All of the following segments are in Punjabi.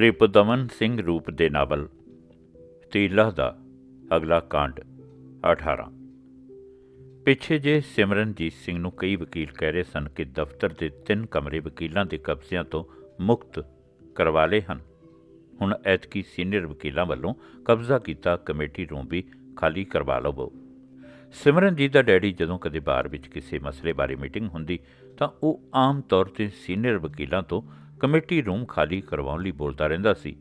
ਰਿਪਦਮਨ ਸਿੰਘ ਰੂਪ ਦੇ ਨਾਵਲ, ਤੀਲਾ ਦਾ ਅਗਲਾ ਕਾਂਡ 18 ਪਿੱਛੇ ਜੇ ਸਿਮਰਨਜੀਤ ਸਿੰਘ ਨੂੰ ਕਈ ਵਕੀਲ ਕਹਿ ਰਹੇ ਸਨ ਕਿ ਦਫ਼ਤਰ ਦੇ ਤਿੰਨ ਕਮਰੇ ਵਕੀਲਾਂ ਦੇ ਕਬਜ਼ਿਆਂ ਤੋਂ ਮੁਕਤ ਕਰਵਾ ਲਏ ਹਨ। ਹੁਣ ਐਤਕੀ ਸੀਨੀਅਰ ਵਕੀਲਾਂ ਵੱਲੋਂ ਕਬਜ਼ਾ ਕੀਤਾ, ਕਮੇਟੀ ਰੂਮ ਵੀ ਖਾਲੀ ਕਰਵਾ ਲਵੋ ਸਿਮਰਨਜੀਤ ਦਾ ਡੈਡੀ ਜਦੋਂ ਕਦੇ ਬਾਰ ਵਿੱਚ ਕਿਸੇ ਮਸਲੇ ਬਾਰੇ ਮੀਟਿੰਗ ਹੁੰਦੀ, ਤਾਂ ਉਹ ਆਮ ਤੌਰ ਤੇ ਸੀਨੀਅਰ ਵਕੀਲਾਂ ਤੋਂ ਕਮੇਟੀ ਰੂਮ ਖਾਲੀ ਕਰਵਾਉਣ ਲਈ ਬੋਲਦਾ ਰਹਿੰਦਾ ਸੀ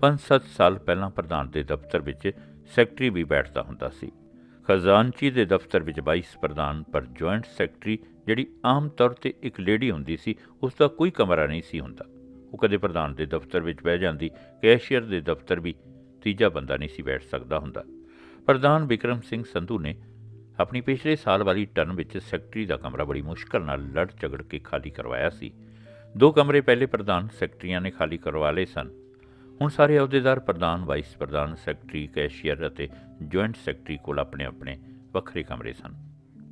5-7 ਸਾਲ ਪਹਿਲਾਂ ਪ੍ਰਧਾਨ ਦੇ ਦਫ਼ਤਰ ਵਿੱਚ ਸੈਕਟਰੀ ਵੀ ਬੈਠਦਾ ਹੁੰਦਾ ਸੀ। ਖਜ਼ਾਨਚੀ ਦੇ ਦਫ਼ਤਰ ਵਿੱਚ ਵਾਈਸ ਪ੍ਰਧਾਨ ਪਰ ਜੁਆਇੰਟ ਸੈਕਟਰੀ ਜਿਹੜੀ ਆਮ ਤੌਰ ਤੇ ਇੱਕ ਲੇਡੀ ਹੁੰਦੀ ਸੀ ਉਸ ਦਾ ਕੋਈ ਕਮਰਾ ਨਹੀਂ ਸੀ ਹੁੰਦਾ। ਉਹ ਕਦੇ ਪ੍ਰਧਾਨ ਦੇ ਦਫ਼ਤਰ ਵਿੱਚ ਬਹਿ ਜਾਂਦੀ, ਕੈਸ਼ੀਅਰ ਦੇ ਦਫ਼ਤਰ ਵੀ ਤੀਜਾ ਬੰਦਾ ਨਹੀਂ ਸੀ ਬੈਠ ਸਕਦਾ ਹੁੰਦਾ। ਪ੍ਰਧਾਨ ਵਿਕਰਮ ਸਿੰਘ ਸੰਧੂ ਨੇ ਆਪਣੀ ਪਿਛਲੇ ਸਾਲ ਵਾਲੀ ਟਰਨ ਵਿੱਚ ਸੈਕਟਰੀ ਦਾ ਕਮਰਾ ਬੜੀ ਮੁਸ਼ਕਲ ਨਾਲ ਲੜ ਝਗੜ ਕੇ ਖਾਲੀ ਕਰਵਾਇਆ ਸੀ। ਦੋ ਕਮਰੇ ਪਹਿਲੇ ਪ੍ਰਧਾਨ ਸੈਕਟਰੀਆਂ ਨੇ ਖਾਲੀ ਕਰਵਾ ਲਏ ਸਨ। ਹੁਣ ਸਾਰੇ ਅਹੁਦੇਦਾਰ ਪ੍ਰਧਾਨ, ਵਾਈਸ ਪ੍ਰਧਾਨ, ਸੈਕਟਰੀ, ਕੈਸ਼ੀਅਰ ਅਤੇ ਜੁਆਇੰਟ ਸੈਕਟਰੀ ਕੋਲ ਆਪਣੇ ਆਪਣੇ ਵੱਖਰੇ ਕਮਰੇ ਸਨ।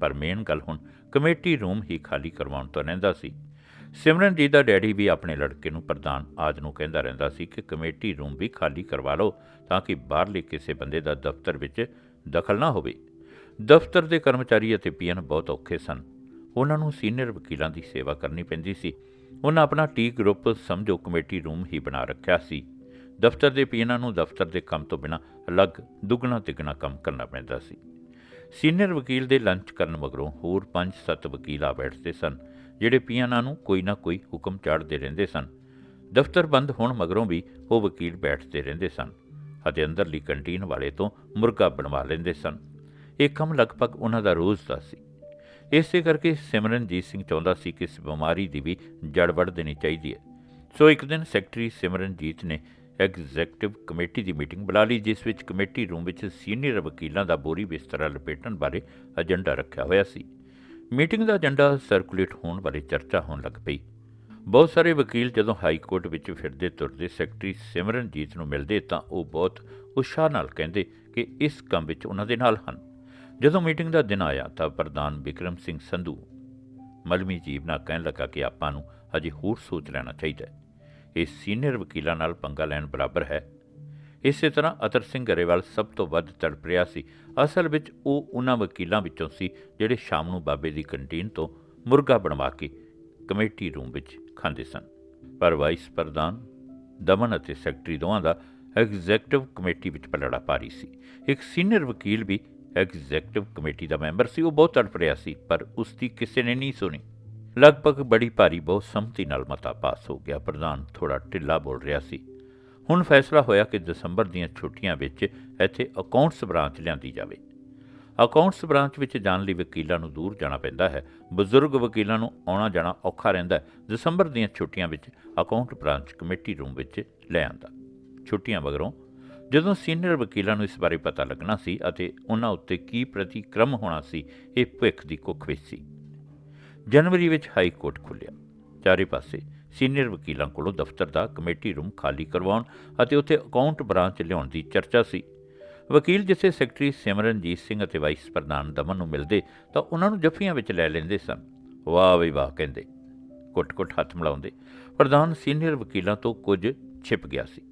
ਪਰ ਮੇਨ ਗੱਲ ਹੁਣ ਕਮੇਟੀ ਰੂਮ ਹੀ ਖਾਲੀ ਕਰਵਾਉਣ ਤੋਂ ਰਹਿੰਦਾ ਸੀ। ਸਿਮਰਨਜੀਤ ਦਾ ਡੈਡੀ ਵੀ ਆਪਣੇ ਲੜਕੇ ਨੂੰ ਪ੍ਰਧਾਨ ਆਜ ਨੂੰ ਕਹਿੰਦਾ ਰਹਿੰਦਾ ਸੀ ਕਿ ਕਮੇਟੀ ਰੂਮ ਵੀ ਖਾਲੀ ਕਰਵਾ ਲਓ ਤਾਂ ਕਿ ਬਾਹਰਲੇ ਕਿਸੇ ਬੰਦੇ ਦਾ ਦਫ਼ਤਰ ਵਿੱਚ ਦਖਲ ਨਾ ਹੋਵੇ। ਦਫ਼ਤਰ ਦੇ ਕਰਮਚਾਰੀ ਅਤੇ ਪੀਐਨ ਬਹੁਤ ਔਖੇ ਸਨ। ਉਹਨਾਂ ਨੂੰ ਸੀਨੀਅਰ ਵਕੀਲਾਂ ਦੀ ਸੇਵਾ ਕਰਨੀ ਪੈਂਦੀ ਸੀ। ਉਹਨਾਂ ਆਪਣਾ ਟੀ ਗਰੁੱਪ ਸਮਝੋ ਕਮੇਟੀ ਰੂਮ ਹੀ ਬਣਾ ਰੱਖਿਆ ਸੀ। ਦਫ਼ਤਰ ਦੇ ਪੀਐਨਾਂ ਨੂੰ ਦਫ਼ਤਰ ਦੇ ਕੰਮ ਤੋਂ ਬਿਨਾਂ ਅਲੱਗ ਦੁੱਗਣਾ ਤਿੱਗਣਾ ਕੰਮ ਕਰਨਾ ਪੈਂਦਾ ਸੀ। ਸੀਨੀਅਰ ਵਕੀਲ ਦੇ ਲੰਚ ਕਰਨ ਮਗਰੋਂ ਹੋਰ 5-7 ਵਕੀਲ ਆ ਬੈਠਦੇ ਸਨ, ਜਿਹੜੇ ਪੀਐਨਾਂ ਨੂੰ ਕੋਈ ਨਾ ਕੋਈ ਹੁਕਮ ਚਾੜਦੇ ਰਹਿੰਦੇ ਸਨ। ਦਫ਼ਤਰ ਬੰਦ ਹੋਣ ਮਗਰੋਂ ਵੀ ਉਹ ਵਕੀਲ ਬੈਠਦੇ ਰਹਿੰਦੇ ਸਨ, ਅਤੇ ਅੰਦਰਲੀ ਕੰਟੀਨ ਵਾਲੇ ਤੋਂ ਮੁਰਗਾ ਬਣਵਾ ਲੈਂਦੇ ਸਨ। ਇਹ ਕੰਮ ਲਗਭਗ ਉਹਨਾਂ ਦਾ ਰੋਜ਼ ਦਾ ਸੀ। ਇਸੇ ਕਰਕੇ ਸਿਮਰਨਜੀਤ ਸਿੰਘ ਚਾਹੁੰਦਾ ਸੀ ਕਿ ਇਸ ਬਿਮਾਰੀ ਦੀ ਵੀ ਜੜ ਵੜ ਦੇਣੀ ਚਾਹੀਦੀ ਹੈ। ਸੋ ਇੱਕ ਦਿਨ ਸੈਕਟਰੀ ਸਿਮਰਨਜੀਤ ਨੇ ਐਗਜ਼ੈਕਟਿਵ ਕਮੇਟੀ ਦੀ ਮੀਟਿੰਗ ਬੁਲਾ ਲਈ, ਜਿਸ ਵਿੱਚ ਕਮੇਟੀ ਰੂਮ ਵਿੱਚ ਸੀਨੀਅਰ ਵਕੀਲਾਂ ਦਾ ਬੋਰੀ ਬਿਸਤਰਾ ਲਪੇਟਣ ਬਾਰੇ ਏਜੰਡਾ ਰੱਖਿਆ ਹੋਇਆ ਸੀ। ਮੀਟਿੰਗ ਦਾ ਏਜੰਡਾ ਸਰਕੂਲੇਟ ਹੋਣ ਬਾਰੇ ਚਰਚਾ ਹੋਣ ਲੱਗ ਪਈ। ਬਹੁਤ ਸਾਰੇ ਵਕੀਲ ਜਦੋਂ ਹਾਈ ਕੋਰਟ ਵਿੱਚ ਫਿਰਦੇ ਤੁਰਦੇ ਸੈਕਟਰੀ ਸਿਮਰਨਜੀਤ ਨੂੰ ਮਿਲਦੇ ਤਾਂ ਉਹ ਬਹੁਤ ਉਤਸ਼ਾਹ ਨਾਲ ਕਹਿੰਦੇ ਕਿ ਇਸ ਕੰਮ ਵਿੱਚ ਉਹਨਾਂ ਦੇ ਨਾਲ ਹਨ। ਜਦੋਂ ਮੀਟਿੰਗ ਦਾ ਦਿਨ ਆਇਆ ਤਾਂ ਪ੍ਰਧਾਨ ਵਿਕਰਮ ਸਿੰਘ ਸੰਧੂ ਮਲਮੀ ਜੀਵ ਨਾਲ ਕਹਿਣ ਲੱਗਾ ਕਿ ਆਪਾਂ ਨੂੰ ਹਜੇ ਹੋਰ ਸੋਚ ਲੈਣਾ ਚਾਹੀਦਾ ਹੈ। ਇਹ ਸੀਨੀਅਰ ਵਕੀਲਾਂ ਨਾਲ ਪੰਗਾ ਲੈਣ ਬਰਾਬਰ ਹੈ। ਇਸੇ ਤਰ੍ਹਾਂ ਅਤਰ ਸਿੰਘ ਗਰੇਵਾਲ ਸਭ ਤੋਂ ਵੱਧ ਤੜਪ ਰਿਹਾ ਸੀ। ਅਸਲ ਵਿੱਚ ਉਹ ਉਹਨਾਂ ਵਕੀਲਾਂ ਵਿੱਚੋਂ ਸੀ ਜਿਹੜੇ ਸ਼ਾਮ ਨੂੰ ਬਾਬੇ ਦੀ ਕੰਟੀਨ ਤੋਂ ਮੁਰਗਾ ਬਣਵਾ ਕੇ ਕਮੇਟੀ ਰੂਮ ਵਿੱਚ ਖਾਂਦੇ ਸਨ। ਪਰ ਵਾਈਸ ਪ੍ਰਧਾਨ, ਦਮਨ ਅਤੇ ਸੈਕਟਰੀ ਦੋਵਾਂ ਦਾ ਐਗਜ਼ੈਕਟਿਵ ਕਮੇਟੀ ਵਿੱਚ ਪਲੜਾ ਪਾਰੀ ਸੀ। ਇੱਕ ਸੀਨੀਅਰ ਵਕੀਲ ਵੀ ਐਗਜ਼ੈਕਟਿਵ ਕਮੇਟੀ ਦਾ ਮੈਂਬਰ ਸੀ, ਉਹ ਬਹੁਤ ਤੜਪ ਰਿਹਾ ਸੀ, ਪਰ ਉਸ ਦੀ ਕਿਸੇ ਨੇ ਨਹੀਂ ਸੁਣੀ। ਲਗਭਗ ਬੜੀ ਭਾਰੀ ਬਹੁਤ ਸੰਮਤੀ ਨਾਲ ਮਤਾ ਪਾਸ ਹੋ ਗਿਆ, ਪ੍ਰਧਾਨ ਥੋੜਾ ਢਿੱਲਾ ਬੋਲ ਰਿਹਾ ਸੀ। ਹੁਣ ਫੈਸਲਾ ਹੋਇਆ ਕਿ ਦਸੰਬਰ ਦੀਆਂ ਛੁੱਟੀਆਂ ਵਿੱਚ ਇੱਥੇ ਅਕਾਊਂਟਸ ਬ੍ਰਾਂਚ ਲਿਆਂਦੀ ਜਾਵੇ। ਅਕਾਊਂਟਸ ਬ੍ਰਾਂਚ ਵਿੱਚ ਜਾਣ ਲਈ ਵਕੀਲਾਂ ਨੂੰ ਦੂਰ ਜਾਣਾ ਪੈਂਦਾ ਹੈ। ਬਜ਼ੁਰਗ ਵਕੀਲਾਂ ਨੂੰ ਆਉਣਾ ਜਾਣਾ ਔਖਾ ਰਹਿੰਦਾ ਹੈ। ਦਸੰਬਰ ਦੀਆਂ ਛੁੱਟੀਆਂ ਵਿੱਚ ਅਕਾਊਂਟ ਬ੍ਰਾਂਚ ਕਮੇਟੀ ਰੂਮ ਵਿੱਚ ਲੈ ਆਂਦਾ। ਛੁੱਟੀਆਂ ਮਗਰੋਂ ਜਦੋਂ ਸੀਨੀਅਰ ਵਕੀਲਾਂ ਨੂੰ ਇਸ ਬਾਰੇ ਪਤਾ ਲੱਗਣਾ ਸੀ ਅਤੇ ਉਹਨਾਂ ਉੱਤੇ ਕੀ ਪ੍ਰਤੀਕਰਮ ਹੋਣਾ ਸੀ, ਇਹ ਭਵਿੱਖ ਦੀ ਕੁੱਖ ਵਿੱਚ ਸੀ। ਜਨਵਰੀ ਵਿੱਚ ਹਾਈ ਕੋਰਟ ਖੁੱਲਿਆ ਚਾਰੇ ਪਾਸੇ ਸੀਨੀਅਰ ਵਕੀਲਾਂ ਕੋਲੋਂ ਦਫ਼ਤਰ ਦਾ ਕਮੇਟੀ ਰੂਮ ਖਾਲੀ ਕਰਵਾਉਣ ਅਤੇ ਉੱਥੇ ਅਕਾਊਂਟ ਬ੍ਰਾਂਚ ਲਿਆਉਣ ਦੀ ਚਰਚਾ ਸੀ। ਵਕੀਲ ਜਿੱਥੇ ਸੈਕਟਰੀ ਸਿਮਰਨਜੀਤ ਸਿੰਘ ਅਤੇ ਵਾਈਸ ਪ੍ਰਧਾਨ ਦਮਨ ਨੂੰ ਮਿਲਦੇ ਤਾਂ ਉਹਨਾਂ ਨੂੰ ਜੱਫੀਆਂ ਵਿੱਚ ਲੈ ਲੈਂਦੇ ਸਨ। ਵਾਹ ਵੀ ਵਾਹ ਕਹਿੰਦੇ। ਕੁੱਟ-ਕੁੱਟ ਹੱਥ ਮਿਲਾਉਂਦੇ। ਪ੍ਰਧਾਨ ਸੀਨੀਅਰ ਵਕੀਲਾਂ ਤੋਂ ਕੁਝ ਛਿਪ ਗਿਆ ਸੀ।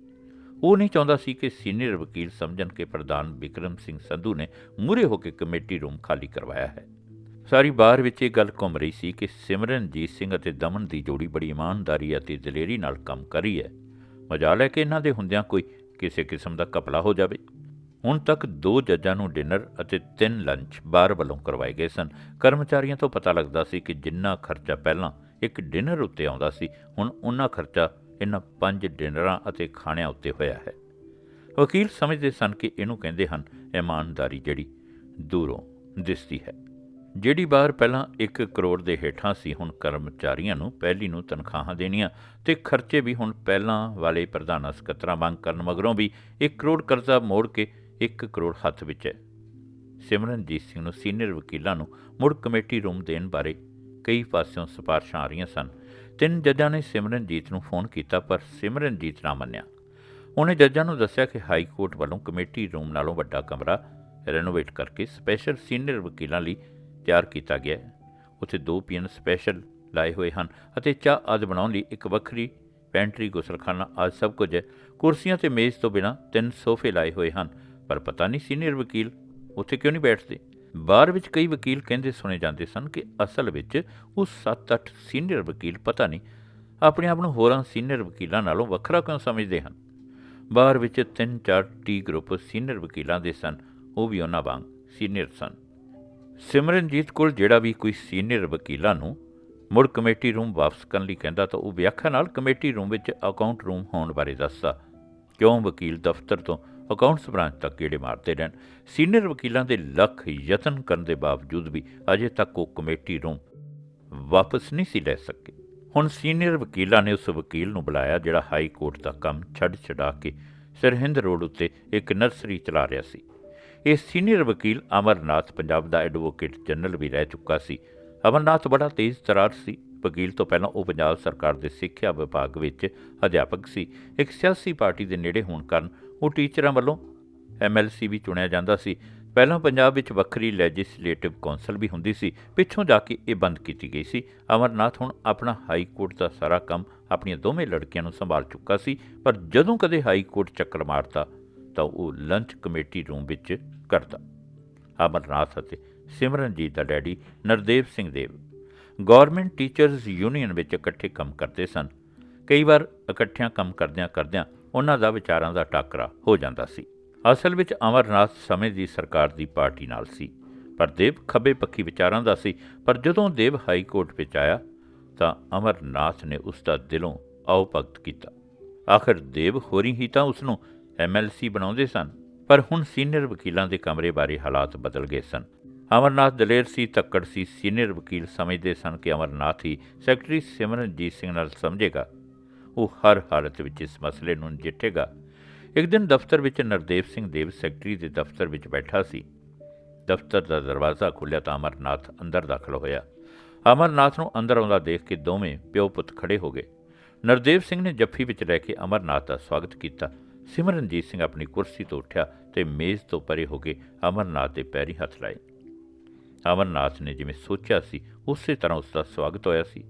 ਉਹ ਨਹੀਂ ਚਾਹੁੰਦਾ ਸੀ ਕਿ ਸੀਨੀਅਰ ਵਕੀਲ ਸਮਝਣ ਕਿ ਪ੍ਰਧਾਨ ਵਿਕਰਮ ਸਿੰਘ ਸੰਧੂ ਨੇ ਮੂਰੇ ਹੋ ਕੇ ਕਮੇਟੀ ਰੂਮ ਖਾਲੀ ਕਰਵਾਇਆ ਹੈ। ਸਾਰੀ ਬਾਹਰ ਵਿੱਚ ਇਹ ਗੱਲ ਘੁੰਮ ਰਹੀ ਸੀ ਕਿ ਸਿਮਰਨਜੀਤ ਸਿੰਘ ਅਤੇ ਦਮਨ ਦੀ ਜੋੜੀ ਬੜੀ ਇਮਾਨਦਾਰੀ ਅਤੇ ਦਲੇਰੀ ਨਾਲ ਕੰਮ ਕਰ ਰਹੀ ਹੈ। ਮਜਾਲ ਹੈ ਕਿ ਇਹਨਾਂ ਦੇ ਹੁੰਦਿਆਂ ਕੋਈ ਕਿਸੇ ਕਿਸਮ ਦਾ ਕਪਲਾ ਹੋ ਜਾਵੇ। ਹੁਣ ਤੱਕ ਦੋ ਜੱਜਾਂ ਨੂੰ ਡਿਨਰ ਅਤੇ ਤਿੰਨ ਲੰਚ ਬਾਹਰ ਵੱਲੋਂ ਕਰਵਾਏ ਗਏ ਸਨ। ਕਰਮਚਾਰੀਆਂ ਤੋਂ ਪਤਾ ਲੱਗਦਾ ਸੀ ਕਿ ਜਿੰਨਾ ਖਰਚਾ ਪਹਿਲਾਂ ਇੱਕ ਡਿਨਰ ਉੱਤੇ ਆਉਂਦਾ ਸੀ, ਹੁਣ ਉਹਨਾਂ ਖਰਚਾ ਇਹਨਾਂ ਪੰਜ ਡਿਨਰਾਂ ਅਤੇ ਖਾਣਿਆਂ ਉੱਤੇ ਹੋਇਆ ਹੈ। ਵਕੀਲ ਸਮਝਦੇ ਸਨ ਕਿ ਇਹਨੂੰ ਕਹਿੰਦੇ ਹਨ, ਇਮਾਨਦਾਰੀ ਜਿਹੜੀ ਦੂਰੋਂ ਦਿਸਦੀ ਹੈ। ਜਿਹੜੀ ਬਾਹਰ ਪਹਿਲਾਂ 1 ਕਰੋੜ ਦੇ ਹੇਠਾਂ ਸੀ, ਹੁਣ ਕਰਮਚਾਰੀਆਂ ਨੂੰ ਪਹਿਲੀ ਨੂੰ ਤਨਖਾਹਾਂ ਦੇਣੀਆਂ ਤੇ ਖਰਚੇ ਵੀ ਹੁਣ ਪਹਿਲਾਂ ਵਾਲੇ ਪ੍ਰਧਾਨਾਂ ਸਕੱਤਰਾਂ ਵਾਂਗ ਕਰਨ ਮਗਰੋਂ ਵੀ 1 ਕਰੋੜ ਕਰਜ਼ਾ ਮੋੜ ਕੇ 1 ਕਰੋੜ ਹੱਥ ਵਿੱਚ ਹੈ। ਸਿਮਰਨਜੀਤ ਸਿੰਘ ਨੂੰ ਸੀਨੀਅਰ ਵਕੀਲਾਂ ਨੂੰ ਮੁੜ ਕਮੇਟੀ ਰੂਮ ਦੇਣ ਬਾਰੇ ਕਈ ਪਾਸਿਓਂ ਸਿਫਾਰਸ਼ਾਂ ਆ ਰਹੀਆਂ ਸਨ। ਤਿੰਨ ਜੱਜਾਂ ਨੇ ਸਿਮਰਨਜੀਤ ਨੂੰ ਫੋਨ ਕੀਤਾ, ਪਰ ਸਿਮਰਨਜੀਤ ਨਾ ਮੰਨਿਆ। ਉਹਨੇ ਜੱਜਾਂ ਨੂੰ ਦੱਸਿਆ ਕਿ ਹਾਈ ਕੋਰਟ ਵੱਲੋਂ ਕਮੇਟੀ ਰੂਮ ਨਾਲੋਂ ਵੱਡਾ ਕਮਰਾ ਰੈਨੋਵੇਟ ਕਰਕੇ ਸਪੈਸ਼ਲ ਸੀਨੀਅਰ ਵਕੀਲਾਂ ਲਈ ਤਿਆਰ ਕੀਤਾ ਗਿਆ ਹੈ। ਉੱਥੇ ਦੋ ਪੀਐਨ ਸਪੈਸ਼ਲ ਲਾਏ ਹੋਏ ਹਨ ਅਤੇ ਚਾਹ ਆਦਿ ਬਣਾਉਣ ਲਈ ਇੱਕ ਵੱਖਰੀ ਪੈਂਟਰੀ ਗੁਸਲਖਾਨਾ ਆਦਿ ਸਭ ਕੁਝ ਹੈ। ਕੁਰਸੀਆਂ ਤੇ ਮੇਜ਼ ਤੋਂ ਬਿਨਾ ਤਿੰਨ ਸੋਫੇ ਲਾਏ ਹੋਏ ਹਨ, ਪਰ ਪਤਾ ਨਹੀਂ ਸੀਨੀਅਰ ਵਕੀਲ ਉੱਥੇ ਕਿਉਂ ਨਹੀਂ ਬੈਠਦੇ। ਬਾਹਰ ਵਿੱਚ ਕਈ ਵਕੀਲ ਕਹਿੰਦੇ ਸੁਣੇ ਜਾਂਦੇ ਸਨ ਕਿ ਅਸਲ ਵਿੱਚ ਉਹ 7-8 ਸੀਨੀਅਰ ਵਕੀਲ ਪਤਾ ਨਹੀਂ ਆਪਣੇ ਆਪ ਨੂੰ ਹੋਰਾਂ ਸੀਨੀਅਰ ਵਕੀਲਾਂ ਨਾਲੋਂ ਵੱਖਰਾ ਕਿਉਂ ਸਮਝਦੇ ਹਨ। ਬਾਹਰ ਵਿੱਚ ਤਿੰਨ ਚਾਰ ਟੀ ਗਰੁੱਪ ਸੀਨੀਅਰ ਵਕੀਲਾਂ ਦੇ ਸਨ, ਉਹ ਵੀ ਉਹਨਾਂ ਵਾਂਗ ਸੀਨੀਅਰ ਸਨ। ਸਿਮਰਨਜੀਤ ਕੋਲ ਜਿਹੜਾ ਵੀ ਕੋਈ ਸੀਨੀਅਰ ਵਕੀਲਾਂ ਨੂੰ ਮੁੜ ਕਮੇਟੀ ਰੂਮ ਵਾਪਸ ਕਰਨ ਲਈ ਕਹਿੰਦਾ ਤਾਂ ਉਹ ਵਿਆਖਿਆ ਨਾਲ ਕਮੇਟੀ ਰੂਮ ਵਿੱਚ ਅਕਾਊਂਟ ਰੂਮ ਹੋਣ ਬਾਰੇ ਦੱਸਦਾ, ਕਿਉਂ ਵਕੀਲ ਦਫ਼ਤਰ ਤੋਂ ਅਕਾਊਂਟਸ ਬ੍ਰਾਂਚ ਤੱਕ ਗੇੜੇ ਮਾਰਦੇ ਰਹਿਣ। ਸੀਨੀਅਰ ਵਕੀਲਾਂ ਦੇ ਲੱਖ ਯਤਨ ਕਰਨ ਦੇ ਬਾਵਜੂਦ ਵੀ ਅਜੇ ਤੱਕ ਉਹ ਕਮੇਟੀ ਰੂਮ ਵਾਪਸ ਨਹੀਂ ਸੀ ਲੈ ਸਕੇ। ਹੁਣ ਸੀਨੀਅਰ ਵਕੀਲਾਂ ਨੇ ਉਸ ਵਕੀਲ ਨੂੰ ਬੁਲਾਇਆ, ਜਿਹੜਾ ਹਾਈ ਕੋਰਟ ਦਾ ਕੰਮ ਛੱਡ ਛਡਾ ਕੇ ਸਰਹਿੰਦ ਰੋਡ ਉੱਤੇ ਇੱਕ ਨਰਸਰੀ ਚਲਾ ਰਿਹਾ ਸੀ। ਇਹ ਸੀਨੀਅਰ ਵਕੀਲ ਅਮਰਨਾਥ ਪੰਜਾਬ ਦਾ ਐਡਵੋਕੇਟ ਜਨਰਲ ਵੀ ਰਹਿ ਚੁੱਕਾ ਸੀ। ਅਮਰਨਾਥ ਬੜਾ ਤੇਜ਼ ਤਰਾਰ ਸੀ। ਵਕੀਲ ਤੋਂ ਪਹਿਲਾਂ ਉਹ ਪੰਜਾਬ ਸਰਕਾਰ ਦੇ ਸਿੱਖਿਆ ਵਿਭਾਗ ਵਿੱਚ ਅਧਿਆਪਕ ਸੀ। ਇੱਕ ਸਿਆਸੀ ਪਾਰਟੀ ਦੇ ਨੇੜੇ ਹੋਣ ਕਾਰਨ ਉਹ ਟੀਚਰਾਂ ਵੱਲੋਂ ਐਮਐਲਸੀ ਵੀ ਚੁਣਿਆ ਜਾਂਦਾ ਸੀ। ਪਹਿਲਾਂ ਪੰਜਾਬ ਵਿੱਚ ਵੱਖਰੀ ਲੈਜਿਸਲੇਟਿਵ ਕੌਂਸਲ ਵੀ ਹੁੰਦੀ ਸੀ। ਪਿੱਛੋਂ ਜਾ ਕੇ ਇਹ ਬੰਦ ਕੀਤੀ ਗਈ ਸੀ। ਅਮਰਨਾਥ ਹੁਣ ਆਪਣਾ ਹਾਈ ਕੋਰਟ ਦਾ ਸਾਰਾ ਕੰਮ ਆਪਣੀਆਂ ਦੋਵੇਂ ਲੜਕੀਆਂ ਨੂੰ ਸੰਭਾਲ ਚੁੱਕਾ ਸੀ। ਪਰ ਜਦੋਂ ਕਦੇ ਹਾਈ ਕੋਰਟ ਚੱਕਰ ਮਾਰਦਾ ਤਾਂ ਉਹ ਲੰਚ ਕਮੇਟੀ ਰੂਮ ਵਿੱਚ ਕਰਦਾ ਅਮਰਨਾਥ ਅਤੇ ਸਿਮਰਨਜੀਤ ਦਾ daddy Nardev Singh Dev government teachers union ਵਿੱਚ ਇਕੱਠੇ ਕੰਮ ਕਰਦੇ ਸਨ। ਕਈ ਵਾਰ ਇਕੱਠਿਆਂ ਕੰਮ ਕਰਦਿਆਂ ਕਰਦਿਆਂ ਉਹਨਾਂ ਦਾ ਵਿਚਾਰਾਂ ਦਾ ਟਾਕਰਾ ਹੋ ਜਾਂਦਾ ਸੀ। ਅਸਲ ਵਿੱਚ ਅਮਰਨਾਥ ਸਮੇਂ ਦੀ ਸਰਕਾਰ ਦੀ ਪਾਰਟੀ ਨਾਲ ਸੀ। ਪਰ ਦੇਵ ਖੱਬੇ ਪੱਖੀ ਵਿਚਾਰਾਂ ਦਾ ਸੀ। ਪਰ ਜਦੋਂ ਦੇਵ ਹਾਈ ਕੋਰਟ ਵਿੱਚ ਆਇਆ, ਤਾਂ ਅਮਰਨਾਥ ਨੇ ਉਸ ਦਾ ਦਿਲੋਂ ਆਓ ਕੀਤਾ। ਆਖਰ ਦੇਵ ਹੋਰੀ ਹੀ ਤਾਂ ਉਸ ਨੂੰ ਐਮਐਲਸੀ ਬਣਾਉਂਦੇ ਸਨ। ਪਰ ਹੁਣ ਸੀਨੀਅਰ ਵਕੀਲਾਂ ਦੇ ਕਮਰੇ ਬਾਰੇ ਹਾਲਾਤ ਬਦਲ ਗਏ ਸਨ। ਅਮਰਨਾਥ ਦਲੇਰ ਸੀ, ਤੱਕੜ ਸੀ, ਸੀਨੀਅਰ ਵਕੀਲ ਸਮਝਦੇ ਸਨ ਕਿ ਅਮਰਨਾਥ ਹੀ ਸੈਕਟਰੀ ਸਿਮਰਨਜੀਤ ਸਿੰਘ ਨਾਲ ਸਮਝੇਗਾ। ਉਹ ਹਰ ਹਾਲਤ ਵਿੱਚ ਇਸ ਮਸਲੇ ਨੂੰ ਨਜਿੱਠੇਗਾ। ਇੱਕ ਦਿਨ ਦਫ਼ਤਰ ਵਿੱਚ ਨਰਦੇਵ ਸਿੰਘ ਦੇਵ ਸੈਕਟਰੀ ਦੇ ਦਫ਼ਤਰ ਵਿੱਚ ਬੈਠਾ ਸੀ। ਦਫ਼ਤਰ ਦਾ ਦਰਵਾਜ਼ਾ ਖੁੱਲ੍ਹਿਆ ਤਾਂ ਅਮਰਨਾਥ ਅੰਦਰ ਦਾਖਲ ਹੋਇਆ। ਅਮਰਨਾਥ ਨੂੰ ਅੰਦਰ ਆਉਂਦਾ ਦੇਖ ਕੇ ਦੋਵੇਂ ਪਿਓ ਪੁੱਤ ਖੜੇ ਹੋ ਗਏ। ਨਰਦੇਵ ਸਿੰਘ ਨੇ ਜੱਫੀ ਵਿੱਚ ਰਹਿ ਕੇ ਅਮਰਨਾਥ ਦਾ ਸਵਾਗਤ ਕੀਤਾ। ਸਿਮਰਨਜੀਤ ਸਿੰਘ ਆਪਣੀ ਕੁਰਸੀ ਤੋਂ ਉੱਠਿਆ ਤੇ ਮੇਜ਼ ਤੋਂ ਪਰੇ ਹੋ ਕੇ ਅਮਰਨਾਥ ਦੇ ਪੈਰੀ ਹੱਥ ਲਾਏ। ਅਮਰਨਾਥ ਨੇ ਜਿਵੇਂ ਸੋਚਿਆ ਸੀ, ਉਸੇ ਤਰ੍ਹਾਂ ਉਸ ਦਾ ਸਵਾਗਤ ਹੋਇਆ ਸੀ।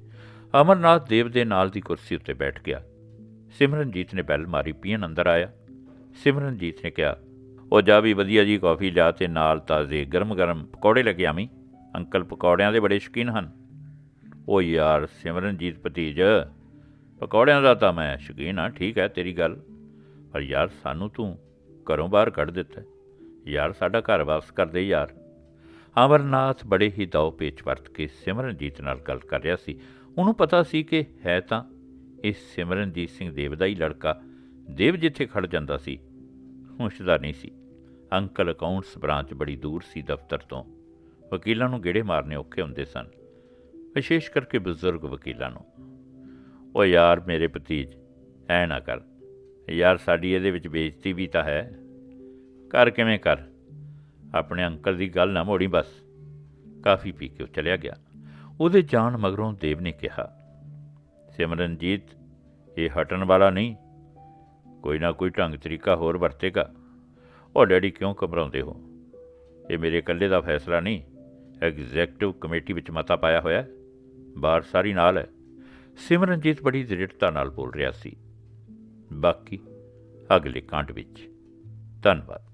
ਅਮਰਨਾਥ ਦੇਵ ਦੇ ਨਾਲ ਦੀ ਕੁਰਸੀ ਉੱਤੇ ਬੈਠ ਗਿਆ। ਸਿਮਰਨਜੀਤ ਨੇ ਬੈਲ ਮਾਰੀ, ਪੀਣ ਅੰਦਰ ਆਇਆ। ਸਿਮਰਨਜੀਤ ਨੇ ਕਿਹਾ, ਉਹ ਜਾ ਵੀ ਵਧੀਆ ਜੀ ਕਾਫੀ ਲਿਆ ਤੇ ਨਾਲ ਤਾਜ਼ੇ ਗਰਮ-ਗਰਮ ਪਕੌੜੇ ਲੈ ਕੇ ਆਵੀਂ। ਅੰਕਲ ਪਕੌੜਿਆਂ ਦੇ ਬੜੇ ਸ਼ੌਕੀਨ ਹਨ। ਉਹ ਯਾਰ ਸਿਮਰਨਜੀਤ ਭਤੀਜ, ਪਕੌੜਿਆਂ ਦਾ ਤਾਂ ਮੈਂ ਸ਼ੌਕੀਨ ਹਾਂ, ਠੀਕ ਹੈ ਤੇਰੀ ਗੱਲ। ਪਰ ਯਾਰ ਸਾਨੂੰ ਤੂੰ ਘਰੋਂ ਬਾਹਰ ਕੱਢ ਦਿੱਤਾ। ਯਾਰ ਸਾਡਾ ਘਰ ਵਾਪਸ ਕਰ ਦੇ ਯਾਰ। ਅਮਰਨਾਥ ਬੜੇ ਹੀ ਦਾਉ ਪੇਚ ਵਰਤ ਕੇ ਸਿਮਰਨਜੀਤ ਨਾਲ ਗੱਲ ਕਰ ਰਿਹਾ ਸੀ। ਉਹਨੂੰ ਪਤਾ ਸੀ ਕਿ ਹੈ ਤਾਂ ਇਹ ਸਿਮਰਨਜੀਤ ਸਿੰਘ ਦੇਵ ਦਾ ਹੀ ਲੜਕਾ, ਦੇਵ ਜਿੱਥੇ ਖੜ ਜਾਂਦਾ ਸੀ, ਹੁਸ਼ਦਾ ਨਹੀਂ ਸੀ। ਅੰਕਲ ਅਕਾਊਂਟਸ ਬ੍ਰਾਂਚ ਬੜੀ ਦੂਰ ਸੀ ਦਫ਼ਤਰ ਤੋਂ। ਵਕੀਲਾਂ ਨੂੰ ਗੇੜੇ ਮਾਰਨੇ ਔਖੇ ਹੁੰਦੇ ਸਨ। ਵਿਸ਼ੇਸ਼ ਕਰਕੇ ਬਜ਼ੁਰਗ ਵਕੀਲਾਂ ਨੂੰ। ਉਹ ਯਾਰ ਮੇਰੇ ਭਤੀਜ, ਐ ਨਾ ਕਰ। ਯਾਰ ਸਾਡੀ ਇਹਦੇ ਵਿੱਚ ਬੇਇੱਜ਼ਤੀ ਵੀ ਤਾਂ ਹੈ। ਕਰ ਕਿਵੇਂ ਕਰ? ਆਪਣੇ ਅੰਕਲ ਦੀ ਗੱਲ ਨਾ ਮੋੜੀ ਬਸ। ਕਾਫੀ ਪੀ ਕੇ ਉਹ ਚਲਿਆ ਗਿਆ। ਉਹਦੇ ਜਾਣ ਮਗਰੋਂ ਦੇਵ ਨੇ ਕਿਹਾ, ਸਿਮਰਨਜੀਤ, ਇਹ ਹਟਣ ਵਾਲਾ ਨਹੀਂ। ਕੋਈ ਨਾ ਕੋਈ ਢੰਗ ਤਰੀਕਾ ਹੋਰ ਵਰਤੇਗਾ। ਉਹ ਡੈਡੀ ਕਿਉਂ ਘਬਰਾਉਂਦੇ ਹੋ? ਇਹ ਮੇਰੇ ਇਕੱਲੇ ਦਾ ਫੈਸਲਾ ਨਹੀਂ। ਐਗਜ਼ੈਕਟਿਵ ਕਮੇਟੀ ਵਿੱਚ ਮਤਾ ਪਾਇਆ ਹੋਇਆ ਹੈ। ਬਾਹਰ ਸਾਰੀ ਨਾਲ ਹੈ। ਸਿਮਰਨਜੀਤ ਬੜੀ ਦ੍ਰਿੜਤਾ ਨਾਲ ਬੋਲ ਰਿਹਾ ਸੀ। ਬਾਕੀ ਅਗਲੇ ਕਾਂਡ ਵਿੱਚ। ਧੰਨਵਾਦ।